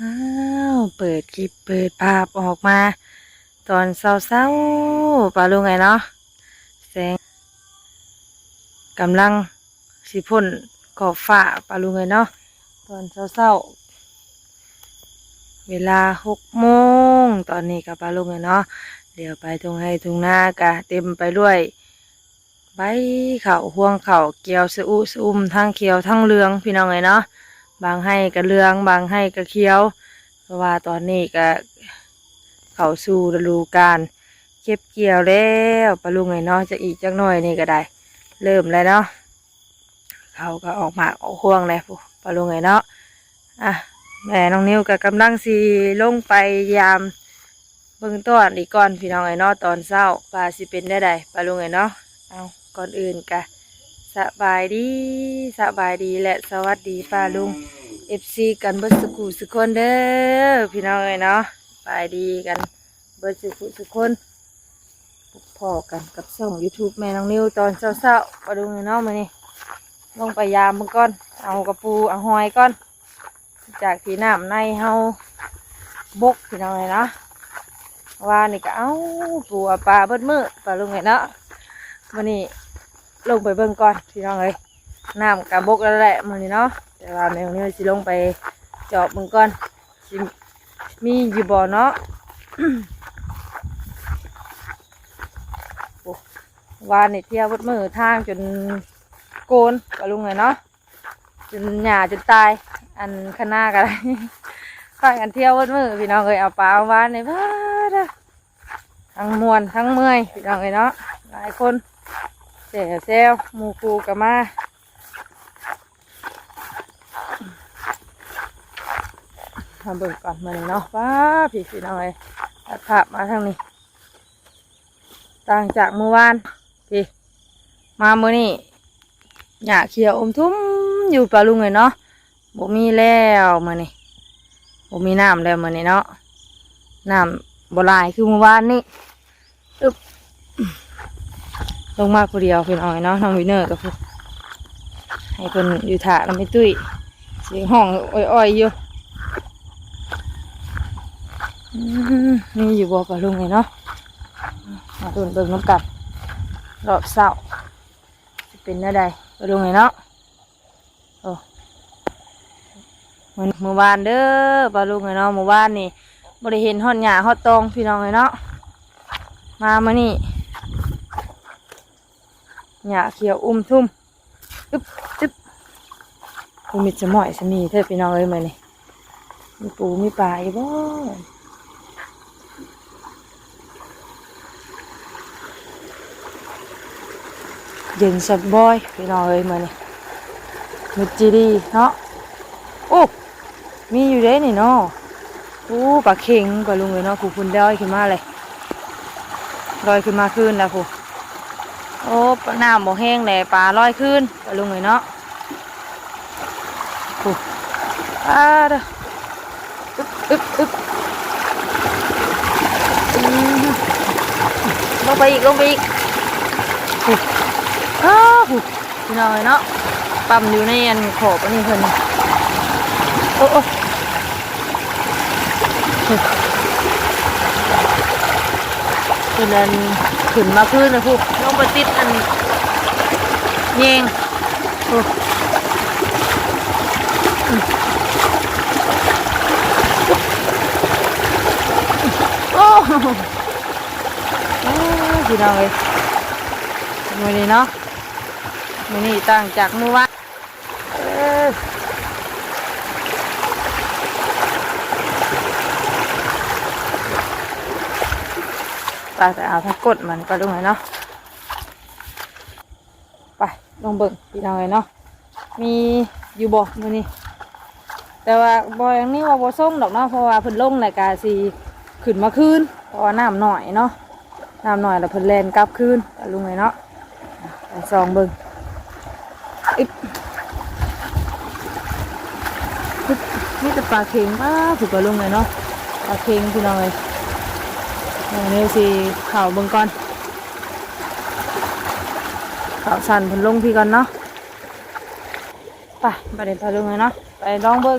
อ้าวเปิดคลิปเปิดภาพออกมา ตอนเศร้าๆปลาลุงไงเนาะแสงกำลังสิพ่นขอบฟ้าปลาลุงไงเนาะตอนเศร้าๆเวลาหกโมงตอนนี้กับปลาลุงไงเนาะเดี๋ยวไปทุ่งให้ทุ่งนากะเต็มไปด้วยใบเข่าห่วงเข่าเกี่ยวสะอุสะอุ้มทั้งเขียวทั้งเหลืองพี่น้องไงเนาะ บางให้ก็เลือง บางให้ก็เขียว เพราะว่าตอนนี้ก็เข้าสู่ฤดูกาลเก็บเกี่ยวแล้วปลาลุงไงเนาะจะอีกจักหน่อยนี่ก็ได้ เริ่มแล้วเนาะเขาก็ออกมาออกห่วงเลยปลาลุงไงเนาะอะแม่น้องนิวก็กำลังสีลงไปยามเบิ่งต้นอีกก่อนพี่น้องไงเนาะตอนเช้าปลาสิเป็นได้ใดปลาลุงไงเนาะเอาก่อนอื่นกะ สบายดีสบายดีและสวัสดีป้าลุงเอฟซีกันเบิดสุขุสุกคนเด้อพี่น้องเอ้ยเนาะสบายดีกันเบิดสุขุสุกคนพบพอกันกับช่อง YouTube แม่น้องนิวตอนเช้าๆป้าลุงเอ้ยเนาะมื้อนี้ลงไปยามมันก่อน เอากระปูเอาหอยก่อน จากที่น้ำในเฮาบกพี่น้องเอ้ยเนาะว่านี่ก็เอาปูเอาปลาเบิดมือป้าลุงเอ้ยเนาะมื้อนี้ ลงไปเบิ่งก่อนพี่น้องเอ้ยน้ำกระบกแล้วแหละมื้อนี้เนาะแต่ว่าแมวนี่สิลงไปเจาะเบิ่งก่อนสิมีอยู่บ่อเนาะวานนี่เที่ยววัดมือทางจนโกนกะลุงเลยเนาะจนหญ้าจนตาย อันข้างหน้ากันพากันเที่ยววัดมือพี่น้องเอ้ยเอาปลาเอาวานนี่ว้าเด้อทั้งมวนทั้งเมื่อยพี่น้องเอ้ยเนาะหลายคน เสียเซลหมูคูกับมาทำเบิ่งก่อนมาเลยเนาะว้าพี่พี่น้อยตัดภาพมาทางนี้ ต่างจากเมื่อวานพี่มาเมื่อนี้หญ้าเขียวอมทุ่มอยู่ปลาลุงเลยเนาะบ่มีแล้วมื่อนี้บ่มีน้ำแล้วมื่อนี้เนาะน้ำบ่ลายคือเมื่อวานนี่อึบ ลงมาผู้เดียวพี่น้อยเนาะน้องวินเนอร์กับผู้ให้คนอยู่ถาน้ำไม่ตุ้ยเสียงห้องอ้อยๆอยู่อืมมีอยู่บ่ปะลุงไงเนาะมาดูเบิ่งน้ำกันรอบเศร้าจะเป็นได้ใดปะลุงไงเนาะโอ้มันเมื่อวานเด้อปะลุงไงเนาะเมื่อวานนี่บ่ได้เห็นฮอดหญ้าฮอดตองพี่น้องไงเนาะมามานี่ หญ้าเขียวอุ้มทุ่มอึ๊บจึ๊บปูมิดจะมอยสมีเธอพี่น้องเอ้ยมานี่มีปูมีปลาอยู่บ่เย็นสบอยพี่น้องเอ้ยมานี่มิดจีดีเนาะโอ้มีอยู่เด้นี่เนาะโอ้ปลาเค็งปลาลุงเลยเนาะผูคุณด้อขึ้นมาเลยลอยขึ้นมาขึ้นแล้วผู โอ้ปลาน้ำบ่แห้งเลยปลาลอยขึ้นปลาลุงเลยเนาะอ้อาเด้อึบอึบอึบมลงไปอีกลงไปอีกอ้าวโหพี่น้องเลยเนาะปั๊มอยู่ในอันขอบอันนี้เพิ่นโอ้โอ้โอ้เพิ่นอัน ขึ้นมาขึ้นนะพวกน้องไปติดอันเยงโอ้โหพี่น้องเลยมือนี้เนาะมือนี้ต่างจากเมื่อวานเอ้อ ไปแต่เอาถ้ากดมันก็ดูหน่อยเนาะไปลองเบิ่งพี่น้องเลยเนาะมีอยู่บ่มือนี้แต่ว่าบ่อย่างนี้ว่าบ่ส่งดอกเนาะเพราะว่าเพิ่นลงรายกาสิขึ้นมาคืนเพราะว่าน้ำหน่อยเนาะน้ำหน่อยแล้วเพิ่นแลนกลับคืนลุงเลยเนาะไปซองเบิ่งอึ๊บนี่แต่ปลาเค็งป้าถูกปลาลุงเลยเนาะปลาเค็งพี่น้องเลย นนี้สิเข่าเบิ่งก่อนข่าวสันเพิ่นลงพี่ก่อนเนาะไปไปเดี๋ยวไปลงเลยเนาะไปลองเบิ้ง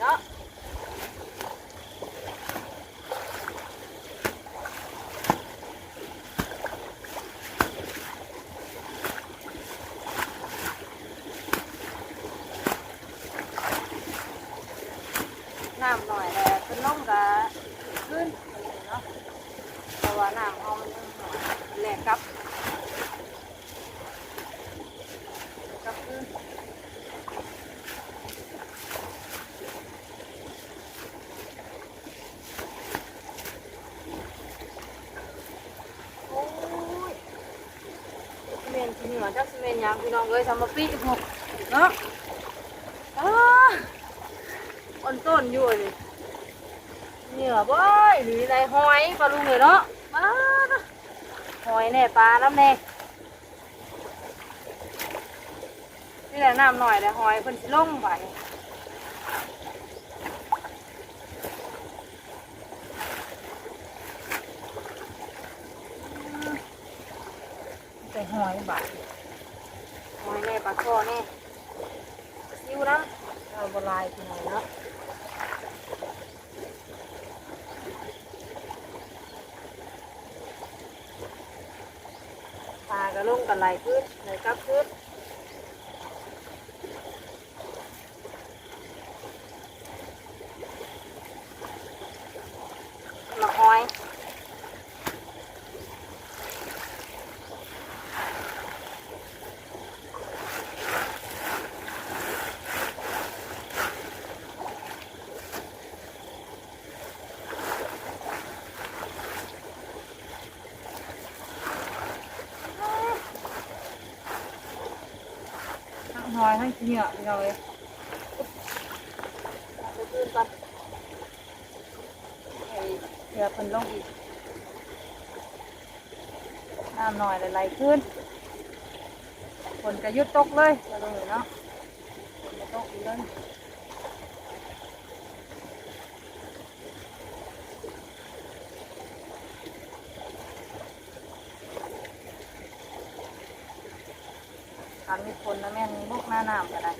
เนาะน้ำหน่อยแต่เป็นน้องกะขึ้นเนาะเพราะว่าน้ำเขามันยังหน่อยแหลกกลับกลับขึ้น โอ้ยซีเมนที่เหนือจักซีเมนหยังพี่น้ อ้ยทำมปีกหกเนาะอ่อนต้นอยู่เลยเหนือบ่อยหรือในหอยปลาลุงเลยเนาะปลาน่ะหอยแน่ปลาน้ำแน่นี่แหละน้ำหน่อยแต่หอยเพิ่นสิลงไปแต่หอยบาดห อยแน่ปลาคอแน่ซิวนะเอาบลายที่ไหนเนาะปลากระลงกระไหลพืชไหลกับพืชมาหอยทั้ เหยื่อพี่น้องเลยเอาไปขึ้นก่อนให้เหยื่อเพิ่นลงอีกน้ำหน่อยไหลขึ้นฝนกระยุดตกเลยมาลงเลยเนาะฝนก็ตกอีกเลย ทำมีคนนะแม่นลูกหน้าน้ำก็ได้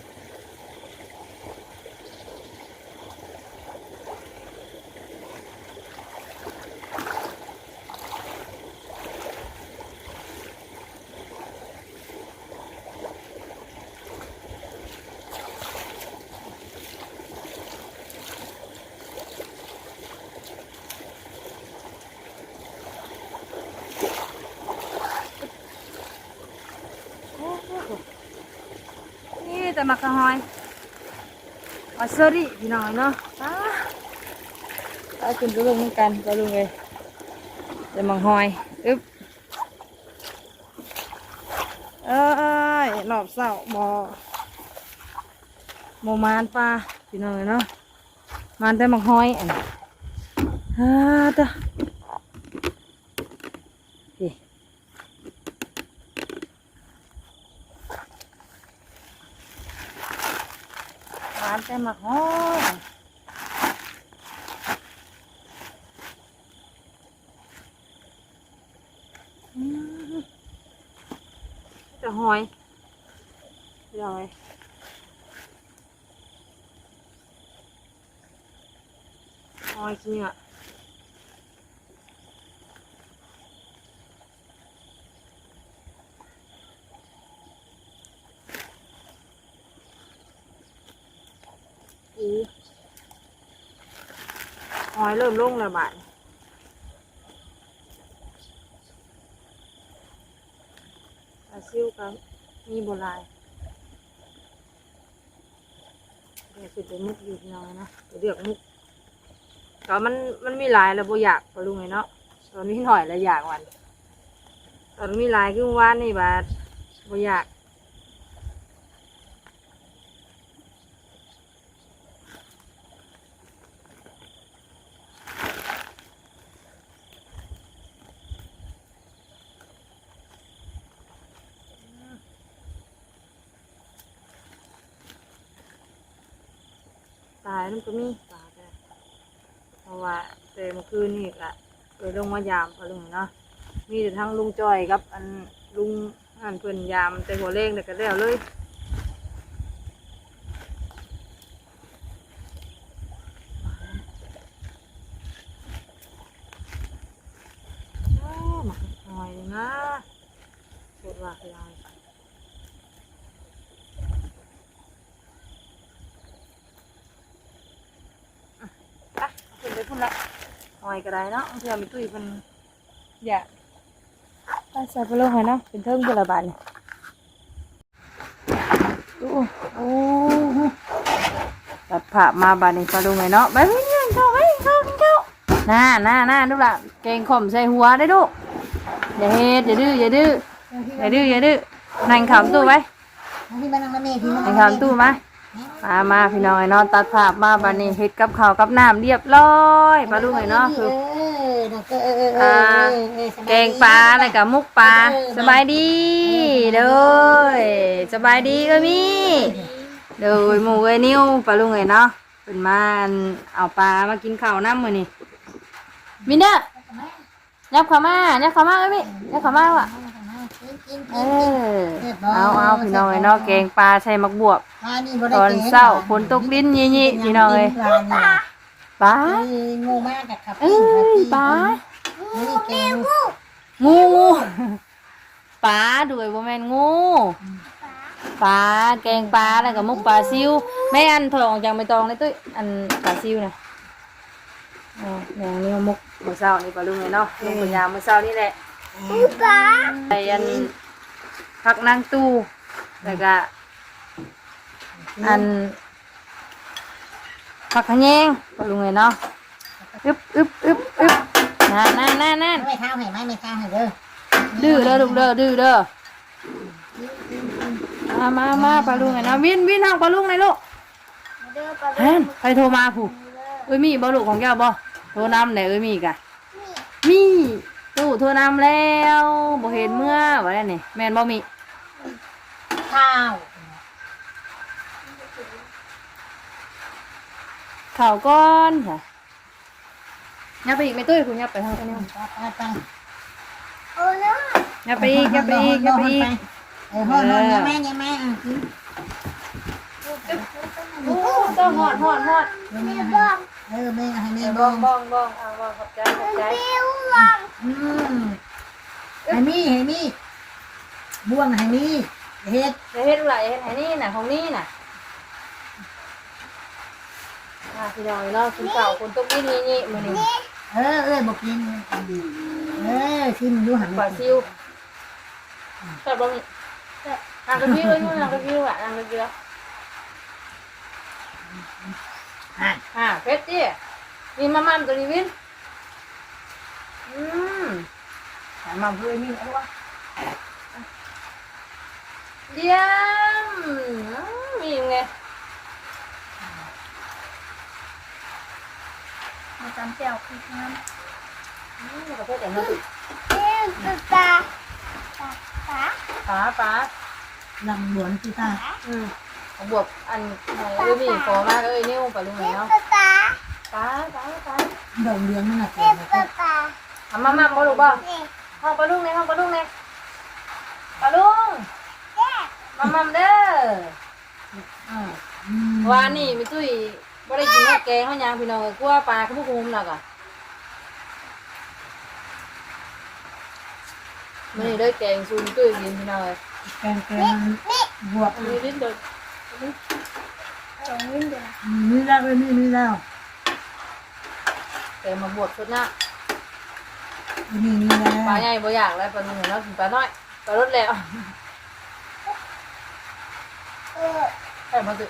แต่มักกะฮอยมาเซอรี่พี่น้องเนาะป้าป้าขึ้นไปลงเหมือนกันไปลงเลยแต่มังหอยอึ๊บเอ้ยรอบเสาบอโมมานปลาพี่น้องเนาะมานแต่มังหอยอันฮ่าตะพี่ หวานแต่หมั กฮ้อนอืมจะหอยเดี๋ยวไว้หอยจริงอะอีหอยเริ่มลงแล้วบาดปลาซิวกับมีโบราณเดี๋ยวสิไปมุกอยู่น้อยนะเดี๋ยวเลือกมุกตอนมันมันมีลายแล้วโบอยากปลาลุงไงเนาะตอนนี้หน่อยแล้วอยากวัน ตอนมีลายคือเมื่อวานนี่บาดโบอยาก ตายน้ำก็มีปลาแต่เพราะว่าเตะเมื่อคืนนี่แหละเลอลงมายามพะลุงเนาะมีแต่ทั้งลุงจอยครับ อันลุงอันเพื่อนยามแต่หัวเลขเนี่ยก็แล้วเลยหมักหอยนะปวดว่าลาย พุ่นละหอยก็ได้เนาะเพื่อมีตุ้ยเป็นอย่าไปใส่ไปลงให้เนาะเป็นเทิงบุรบาทเนี่ยโอ้โอ้ตัดผ้ามาบานนี้ปลาลุงไงเนาะไปเงี้ยเข้าไปเข้าเข้าหน้าหน้าหน้าดูละเกงข่มใส่หัวได้ดูอย่าเฮ็ดอย่าดื้ออย่าดื้ออย่าดื้ออย่าดื้อนั่งขำตู้ไว้นั่งขำตู้มา มามาพี่น้องไอ้เนาะตัดภาพมาบานนี้เฮ็ดกับข้าวกับน้ำเรียบร้อยปลาลุงไงเนาะคือออเออแกงปลาอะไรกับมุกปลาสบายดีเด้อสบายดีก็มีเด้อหมูเอ้ยนิ้วปลาลุงเอ้ยเนาะเป็นมาเอาปลามากินข้าวน้ำมือนี้มินเด้อยับขามายับขามาเอ้ยมิยับขามาว่ะ เออเอาเอาพี่น้องเอ้ยเนาะแกงปลาใส่มักบวบตอนเช้าฝนตกลิ้นยี่ๆพี่น้องเอ้ยปลางูมากกับขับเอ้ยปลานี่แกงงูงูปลาด้วยบ่แม่นงูปลาแกงปลาแล้วก็มุกปลาซิวแม่อันถอดออกจากใบตองเลยตุ้ยอันปลาซิวน่ะอ๋อแมงนี่มุกมื้อเช้านี่ปลาลุงเลยเนาะลุงปัญญามื้อเช้านี่แหละ ปลาไอ้อันผักนางตู้แล้วก็อันผักขะแยงปลาลุงเลยเนาะอึบอึบอึบอึบนั่นนั่นนั่นนั่นไม่เท้าให้ไหมไม่เท้าให้เด้อดื้อเด้อลูกเด้อดื้อเด้อมามามาปลาลุงไงนะวินวินห้องปลาลุงไงลูกแฮนใครโทรมาผู้เอ้ยมีบ่ลูกของแก้วบ่โทรนำไหนเอ้ยมีกะมี ตู้โทรนำแล้วบ่เห็นเมื่อว่าได้นี่แม่นบ่มีข้าวข่าวก้อนค่ะยับไปอีกไหม่ตุ้ยคุณยับไปทางนี้ไปไปยับไปอีกยับไปอีกยับไปอีกเออห้องห้องยังแม่ยังแม่อะกินโอ้ต้องหอดหอดหอดเออแม่ให้แม่บ้บ้อองงบ้องบ้องเอาบ้องขอบใจขอบใจ อืมให้มีให้มีบ่วงให้มีเฮ็ดเดี๋ยวเฮ็ดอะไรเฮ็ดไหนนี่น่ะของนี่น่ะอ่าพี่น้องเนาะคุณเก่าคุณตุ๊กนี่นี่นี่มื้อนี้เออเออบอกกินเออชิมดูหันปลาซิวแต่บ่มีนางกระพิ้วเลยนู่นนางกระพิ้วอะนางกระพิ้วหันอ่าเพชรดิมีมาม่ามตัวนี้วิน อืมหามาเพื่อมีอะไรวะเยี่ยมอืมมีไงมาจำเจียวคือน้อืมกระเพาะแต่มาติำปลา ปลาปลาป๋าป๋าลำบวนที่ตาอืมของบวบอันไหนเอ้ยมีขอมากเอ้ยนิ้วปลาลุงไหนเนาะปลาป๋าป๋าป๋าดอกเดือนนั่นแหละปลาปลาปลาทำมาม่าบ่ลูกบ่ห้องปลาลุงในห้องปลาลุงในปลาลุงมาม่าเด้ออืมวานนี่มีตุ้ยบ่ได้กินข้าวแกงข้าวหยางพี่น้องเอ้ยกลัวปลาเขาบ่คุมน่ะก็มื้อนี้เลยแกงซูนตุ้ยกินพี่น้องเอ้ยแกงแกงบวกมีลิ้นเด้อตรงนี้เดี๋ยวมีแล้วมีมีแล้วแกงมาบวบสุดหน้า มีมีแล้ปลาวใหญ่บ่อยากแล้วปลาลุงเนาะกินปลาน้อยปลารสแล้วเออใช่มาสิ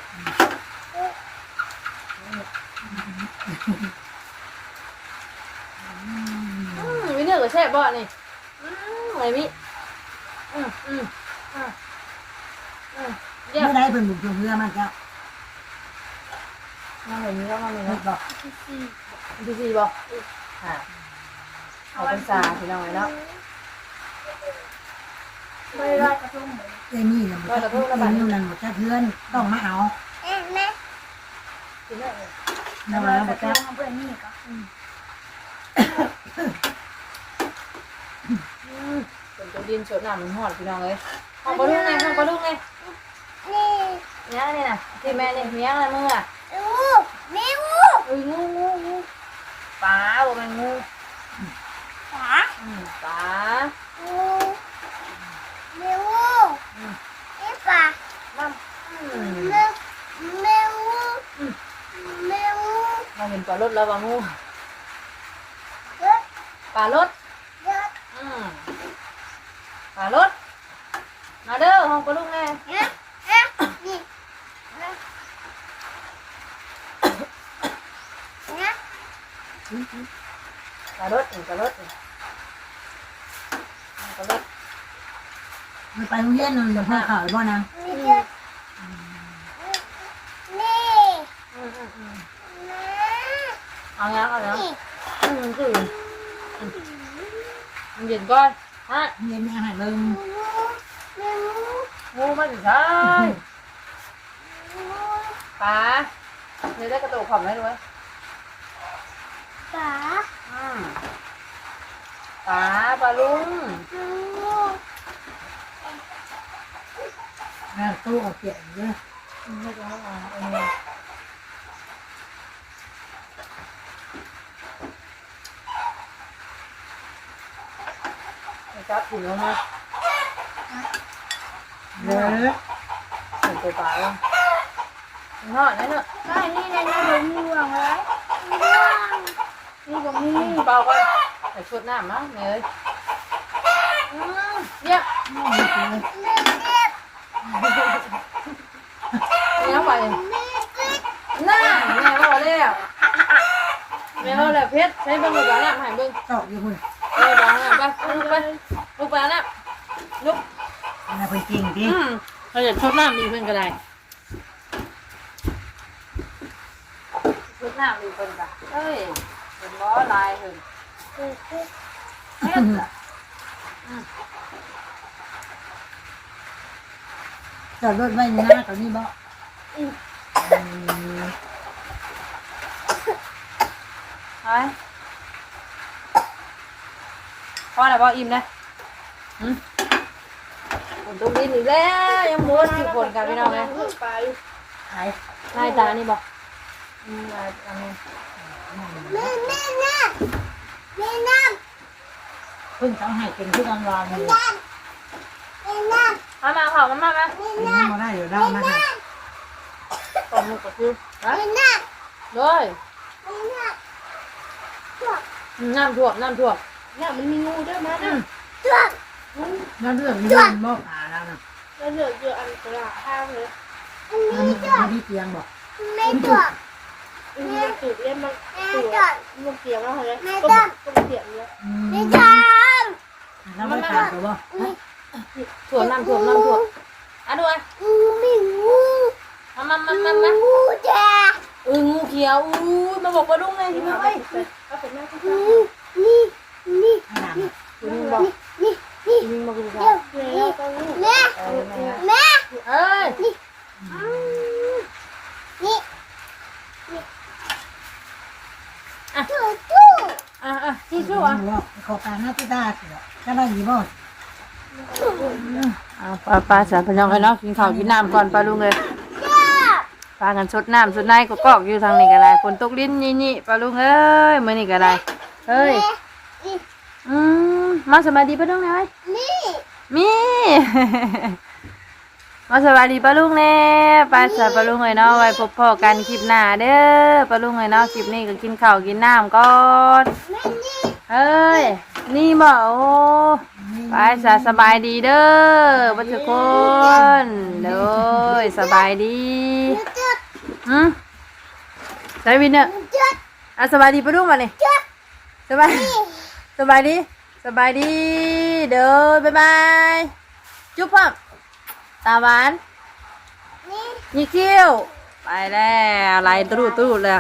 อืมวินเนอร์ก็แซ่บบ่นี่อืมไหนมิอืมอืมอืมอืมเยี่ยมไม่ได้เป็นบุกเรือมันเจ้ามาไหนมีก็มาไหนเฮ็เนาะดบอกที่สี่ดูสิบ่อ่า เอาเป็นสาพี่น้องเนาะไม่ได้กระทุ่มเลยเอ้นี่นะมันจะเอ้นี่นั่นหมดจะเพื่อนต้องมาเอาเอ๊ะแม่กินได้เลยเราไม่แล้วได้บกอระกทุ่มเพื่อนนี่ก็อืมเป็นตัวดินสดน้ำมันหอดพี่น้องเลยห้องปลาลูกไงห้องปลาลูกไงนี่เนี่ยนี่นะที่แม่เนี่ยเมียอะไรมึงอะงูมีงูเอ้ยงูงูงูปลาบ่แม่นงู อืมป๋ามีงูพ่อืมเเมงูเมงูน้เห็นปลารถแล้วบางูปลารถเปลารดมาเด้อห้องปลาลูกแน่เยอะเยอะนี่เยอะอปลารถอีปลารถอี ไปโรงเรียนนั่นเดี๋ยวพ่อข่าวบ่นางนี่เอะนี่อืมอืมอืมนะเอายังเอายังนี่อืมคือมันเย็นก่อนฮะเรียนอาหารเบิ่มงูมันอยู่ใช่ปลาเลยได้กระโดดขอบไหมรู้ไหมป๋าอืมปลาปลาลุง มูแล้วตู้เอาเปลี่ยกเยอะไม่ต้องเอาเออจับถึงแล้วนะเยอะถึงตัวปลาแล้วนอดนั่นเนอะได้นี่ในนี้ผมมีห่วงไว้ห่วงนี่ผมมีเปล่าก่อนใส่ชุดหน้ำนะเนยอืมเนี่ย ไม่มีเลยเนี่ยไปน่าแม่บอกแล้วแม่บอกแล้วเพชรใช้เบิ้งกับปลาน้ำหายเบิ้งตอกอยู่คุณเออปลาน้ำไปลุกไปลุกไปลาน้ำลุกอะไรไปจริงดิอืมเราจะชดน้ำดีเพิ่นก็ได้ชดน้ำดีเพิ่นก็เอ้ยเป็นล้อลายเพิ่นเพชรอะ จอดรถไว้ในหน้าตอนนี้บ่ไปพอแล้วพออิ่มนะหืมฝนตกดินอีกแล้วยังม้วนอยู่ฝนกันพี่น้องไงไปขายนายตานี่บอกอืมนายอันนี้แม่แม่แม่แม่น้ำเพิ่งเขาให้เป็นที่กลางวันเลยน้ำแม่น้ำ มามาเข่ามามามาแม่เป็นน้มาได้อยู่ได้มาให้ตอนลูกก็คือำฮะแม่น้เลยำแม่น้ำตัวอืมน้ำท่วมน้ำท่วมน้ำมันมีงูด้วยมั้ยอืมตัวแล้วเรื่องนี้มันบ่ขาแล้วนะแล้วเหลือเยอะอันตรายห้ามเลยอันมันนี้มีตัวมันมีเตียงบ่ไม่ตัวมันจุดเล่นมันแม่ตัวมันเสียงแล้วเหรอไม่ก็ต้องก็เสียงแล้วอืมไม่ทแล้วไม่ขาดหรือบ่ ท่วมน้ำท่วมน้ำท่วมอะดูอะำมีงูมามามามามางูจ้าเอองูเขียวอู้ยมาบอกว่าลุงไงที่มาไว้ก็เป็นแม่ที่นี่นี่นี่ให้น้ำคุณลุงบอกนี่นี่คุณลุงมาคุณเดี๋ยวเลี้ยงต้องนี่แม่เออแม่แม่เอ้ยนี่อะตู้ตู้อะอะสู้ๆอะว่าขอการหน้าที่ตาสิบ่จะได้ยีบ่ เอาปลาปลาสารพยองกันเนาะกินข้าวกินน้ำก่อนปลาลุงเลยปลากันสดน้ำสดในก็กอกอยู่ทางนี้ก็ได้ฝนตกลิ้นนี่นี่ปลาลุงเอ้ยมื่อนี้ก็ได้เฮ้ยนี่อืมมาสบายดีปลาลุงไหนอยนี่มีมาสบายดีปลาลุงแน่ปลาสารปลาลุงเลยเนาะไว้พบพ่อกันคลิปหน้าเด้อปลาลุงเลยเนาะคลิปนี้ก็กินข้าวกินน้ำก่อนแม่นี่เฮ้ยนี่บ่โอ้ ไปสาสบายดีเด้อบัดทุกคนเด้อสบายดีจุดหืมใส่วินเนอร์จุดอะสบายดีปะลุงมาเนี่ยจุดสบายสบายดีสบายดีเด้อบ๊ายบายจุ๊บพ่อมตาหวานนี่นี่คิ้วไปแล้วไหลตรูดตรูดเลย